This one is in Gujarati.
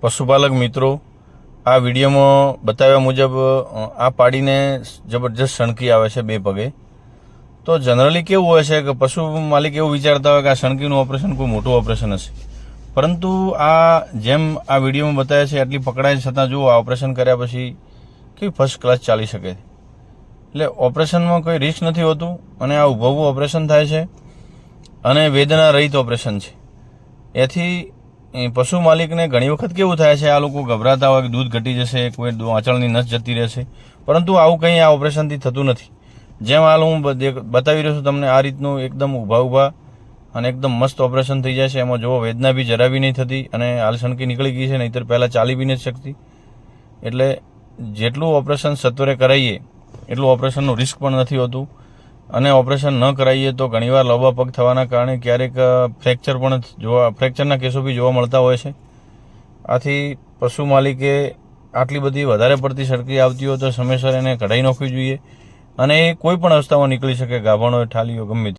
પશુપાલક મિત્રો, આ વિડીયોમાં બતાવ્યા મુજબ આ પાડીને જબરજસ્ત સણકી આવે છે બે પગે. તો જનરલી કેવું હોય છે કે પશુ માલિક એવું વિચારતા હોય કે આ સણકીનું ઓપરેશન કોઈ મોટું ઓપરેશન હશે. પરંતુ આ જેમ આ વિડીયોમાં બતાવ્યા છે, આટલી પકડાય છતાં જુઓ, આ ઓપરેશન કર્યા પછી કેવી ફર્સ્ટ ક્લાસ ચાલી શકે. એટલે ઓપરેશનમાં કોઈ રિસ્ક નથી હોતું અને આ ઊભું ઓપરેશન થાય છે અને વેદના રહિત ઓપરેશન છે. એથી પશુ માલિકને ઘણી વખત કેવું થાય છે, આ લોકો ગભરાતા હોય કે દૂધ ઘટી જશે, કોઈ આંચળની નસ જતી રહેશે. પરંતુ આવું કંઈ આ ઓપરેશનથી થતું નથી. જેમ હાલ હું બતાવી રહ્યો છું તમને, આ રીતનું એકદમ ઊભા ઊભા અને એકદમ મસ્ત ઓપરેશન થઈ જાય છે. એમાં જુઓ, વેદના બી જરા બી નહીં થતી અને આલસણકી નીકળી ગઈ છે, નહીંતર પહેલાં ચાલી બી નથી શકતી. એટલે જેટલું ઓપરેશન સત્વરે કરાવીએ એટલું ઓપરેશનનું રિસ્ક પણ નથી હોતું. અને ઓપરેશન ન કરાવીએ તો ઘણીવાર લોબા પગ થવાના કારણે ક્યારેક ફ્રેક્ચર પણ જોવા, ફ્રેક્ચરના કેસો બી જોવા મળતા હોય છે. આથી પશુ માલિકે આટલી બધી વધારે પડતી સડકી આવતી હોય તો સમયસર એને કઢાઈ નાખવી જોઈએ અને એ કોઈ પણ અવસ્થામાં નીકળી શકે, ગાભણ હોય ઠાલી હોય ગમે